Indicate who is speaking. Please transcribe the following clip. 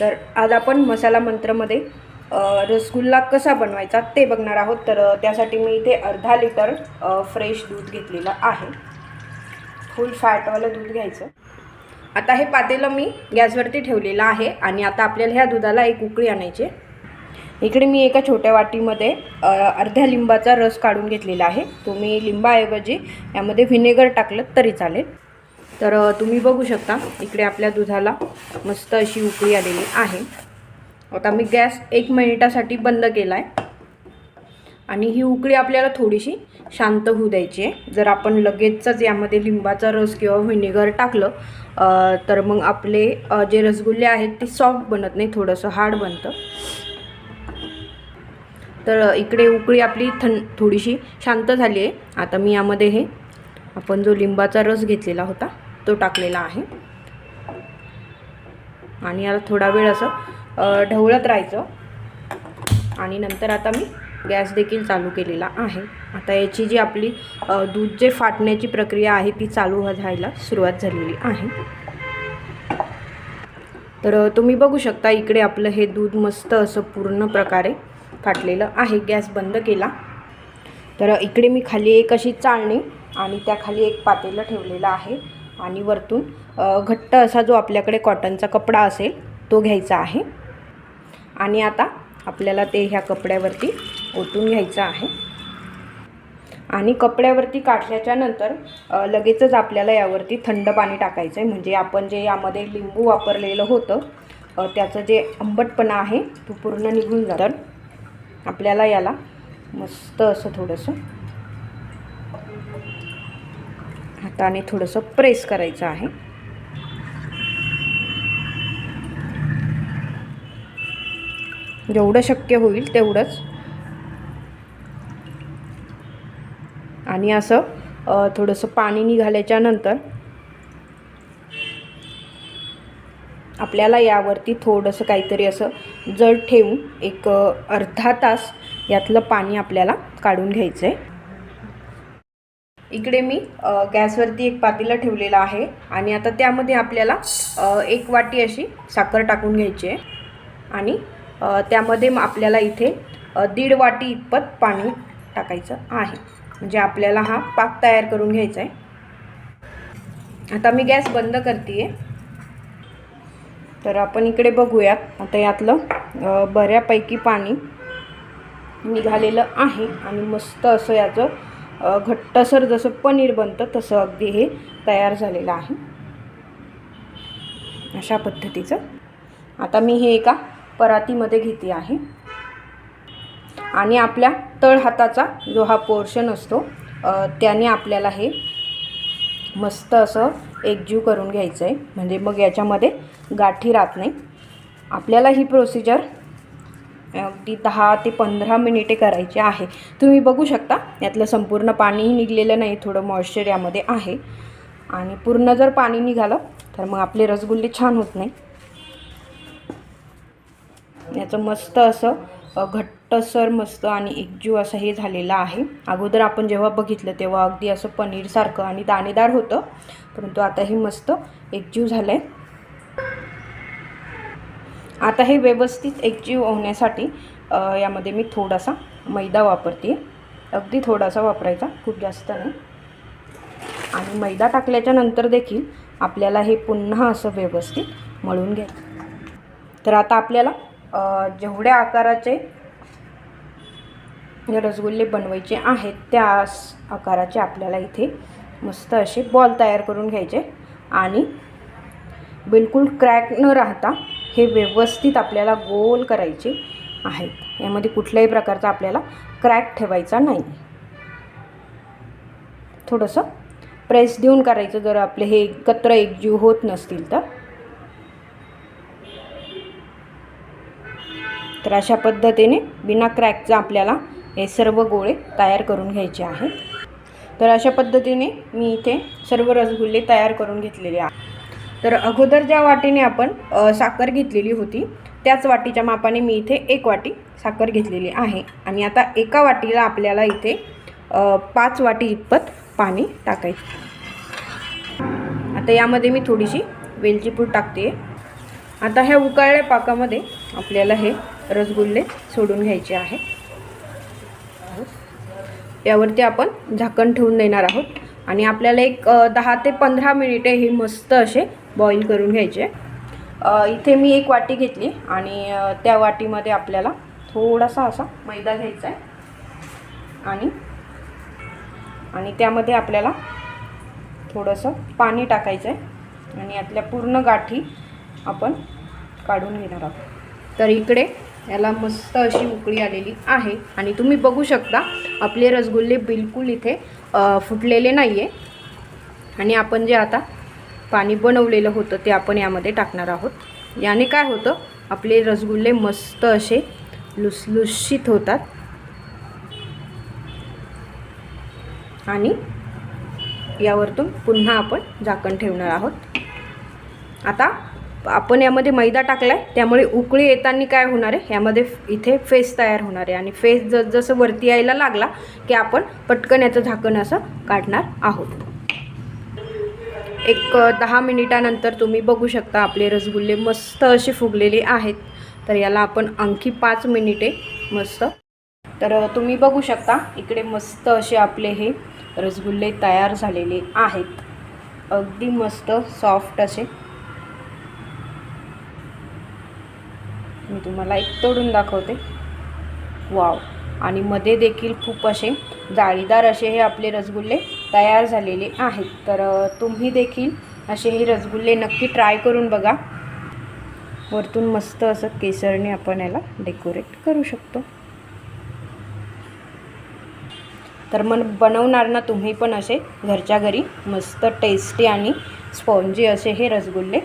Speaker 1: तर आज आपण मसाला मंत्रमध्ये रसगुल्ला कसा बनवायचा ते बघणार आहोत. तर त्यासाठी मी इथे अर्धा लिटर फ्रेश दूध घेतलेलं आहे. फुल फॅटवालं दूध घ्यायचं. आता हे पातेलं मी गॅसवरती ठेवलेलं आहे आणि आता आपल्याला ह्या दुधाला एक उकळी आणायची इकडे मी एका छोट्या वाटीमध्ये अर्ध्या लिंबाचा रस काढून घेतलेला आहे. तुम्ही लिंबाऐवजी यामध्ये व्हिनेगर टाकलं तरी चालेल. तर तुम्ही बघू शकता इकडे आपल्या दुधाला मस्त अशी उकळी आलेली आहे. आता मी गॅस एक मिनिटासाठी बंद केला आहे आणि ही उकळी आपल्याला थोडीशी शांत होऊ द्यायची आहे. जर आपण लगेचच यामध्ये लिंबाचा रस किंवा व्हिनेगर टाकलं तर मग आपले जे रसगुल्ले आहेत ते सॉफ्ट बनत नाही थोडंसं हार्ड बनतं. तर इकडे उकळी आपली थं थोडीशी शांत झाली आहे. आता मी यामध्ये हे आपण जो लिंबाचा रस घेतलेला होता तो टाकलेला आहे. आणि याला थोडा वेळ असं ढवळत राहायचं. आणि नंतर आता मी गॅस देखील चालू केलेला आहे. आता याची जी आपली दूध जे फाटण्याची प्रक्रिया आहे ती चालू व्हायला सुरुवात झालेली आहे. तर तुम्ही बघू शकता इकडे आपलं हे दूध मस्त असं पूर्ण प्रकारे फाटलेलं आहे. गॅस बंद केला. तर इकडे मी खाली एक अशी चाळणी आणि त्याखाली एक पातेलं ठेवलेलं आहे. आणि वरतून घट्ट असा जो आपल्याकडे कॉटनचा कपडा असेल तो घ्यायचा आहे. आणि आता आपल्याला ते ह्या कपड्यावरती ओतून घ्यायचं आहे. आणि कपड्यावरती काढल्याच्या नंतर लगेचच आपल्याला यावरती थंड पाणी टाकायचं आहे म्हणजे आपण जे यामध्ये लिंबू वापरलेलं होतं त्याचं जे आंबटपणा आहे तो पूर्ण निघून जातं. आपल्याला याला मस्त असं थोडंसं हाताने थोडंसं प्रेस करायचं आहे. जेवढं शक्य होईल तेवढंच. आणि असं थोडंसं पाणी निघाल्याच्या नंतर आपल्याला यावरती थोडंसं काहीतरी असं जड ठेवून एक अर्धा तास यातलं पाणी आपल्याला काढून घ्यायचं आहे इकडे मी गॅसवरती एक पातेलं ठेवलेलं आहे आणि आता त्यामध्ये आपल्याला एक वाटी अशी साखर टाकून घ्यायची आहे. आणि त्यामध्ये मग आपल्याला इथे दीड वाटी इतपत पाणी टाकायचं आहे. म्हणजे आपल्याला हा पाक तयार करून घ्यायचा आहे. आता मी गॅस बंद करते तर आपण इकडे बघूयात. आता यातलं बऱ्यापैकी पाणी निघालेलं आहे आणि मस्त असं याचं घट्टसर जसं पनीर बनतं तसं अगदी हे तयार झालेलं आहे. अशा पद्धतीचं. आता मी हे एका परातीमध्ये घेते आहे. आणि आपल्या तळ हाताचा जो हा पोर्शन असतो त्याने आपल्याला हे मस्त असं एकजीव करून घ्यायचं आहे म्हणजे मग याच्यामध्ये गाठी राहत नाही. आपल्याला ही प्रोसिजर अगदी दहा ते पंधरा मिनिटे करायची आहे. तुम्ही बघू शकता यातलं संपूर्ण पाणीही निघलेलं नाही थोडं मॉइश्चर यामध्ये आहे. आणि पूर्ण जर पाणी निघालं तर मग आपले रसगुल्ले छान होत नाही. याचं मस्त असं घट्टसर मस्त आणि एकजीव असं हे झालेलं आहे. अगोदर आपण जेव्हा बघितलं तेव्हा अगदी असं पनीरसारखं आणि दाणेदार होतं. परंतु आता हे मस्त एकजीव झालं आहे आता हे व्यवस्थित एकजीव होण्यासाठी यामध्ये मी थोडासा मैदा वापरते अगदी थोडासा वापरायचा खूप जास्त नाही. आणि मैदा टाकल्याच्या नंतर देखील आपल्याला हे पुन्हा असं व्यवस्थित मळून घ्यायचं. तर आता आपल्याला जेवढ्या आकाराचे रसगुल्ले बनवायचे आहेत त्या आकाराचे आपल्याला इथे मस्त असे बॉल तयार करून घ्यायचे. आणि बिलकुल क्रॅक न राहता हे व्यवस्थित आपल्याला गोल करायचे आहेत. यामध्ये कुठल्याही प्रकारचा आपल्याला क्रॅक ठेवायचा नाही. थोडंसं प्रेस देऊन करायचं जर आपले हे एकत्र एकजीव होत नसतील तर. तर अशा पद्धतीने बिना क्रॅकचा आपल्याला हे सर्व गोळे तयार करून घ्यायचे आहेत. तर अशा पद्धतीने मी इथे सर्व रसगुल्ले तयार करून घेतलेले आहेत. तर अगोदर ज्या वाटीने आपण साखर घेतलेली होती त्याच वाटीच्या मापाने मी इथे एक वाटी साखर घेतलेली आहे. आणि आता एका वाटीला आपल्याला इथे पाच वाटी इतपत पाणी टाकायचं. आता यामध्ये मी थोडीशी वेलची पूड टाकते आता ह्या उकळल्या पाकामध्ये आपल्याला हे रसगुल्ले सोडून घ्यायचे आहे. यावरती आपण झाकण ठेवून देणार आहोत. आणि आपल्याला एक दहा ते पंधरा मिनिटे हे मस्त असे बॉईल करून घ्यायचे. इथे मी एक वाटी घेतली आणि त्या वाटीमध्ये आपल्याला थोडासा असा मैदा घ्यायचा आहे. आणि आणि त्यामध्ये आपल्याला थोडंसं पाणी टाकायचं आहे. आणि यातल्या पूर्ण गाठी आपण काढून घेणार आहोत. तर इकडे याला मस्त अशी उकळी आलेली आहे. आणि तुम्ही बघू शकता आपले रसगुल्ले बिलकुल इथे फुटलेले नाही आहे आणि आपण जे आता पाणी बनवलेलं होतं ते आपण यामध्ये टाकणार आहोत. याने काय होतं? आपले रसगुल्ले मस्त असे लुसलुशीत होतात. आणि यावरतून पुन्हा आपण झाकण ठेवणार आहोत. आता आपण यामध्ये मैदा टाकला आहे त्यामुळे उकळी येताना काय होणार आहे? यामध्ये इथे फेस तयार होणार आहे. आणि फेस जस जसं वरती यायला लागला की आपण पटकन याचं झाकण असं काढणार आहोत. एक दहा मिनिटानंतर तुम्ही बघू शकता आपले रसगुल्ले मस्त असे फुगलेले आहेत. तर याला आपण आणखी पाच मिनिटे मस्त. तर तुम्ही बघू शकता इकडे मस्त असे आपले हे रसगुल्ले तयार झालेले आहेत. अगदी मस्त सॉफ्ट असे. मी तुम्हाला एक तोडून दाखवते. वाव! आणि मध्ये देखील खूप असे जाळीदार असे हे आपले रसगुल्ले तयार झालेले आहेत. तर तुम्ही देखील असे हे रसगुल्ले नक्की ट्राय करून बघा. वरतून मस्त असं केसरने आपण याला डेकोरेट करू शकतो. तर मग बनवणार ना तुम्ही पण असे घरच्या घरी मस्त टेस्टी आणि स्पॉन्जी असे हे रसगुल्ले.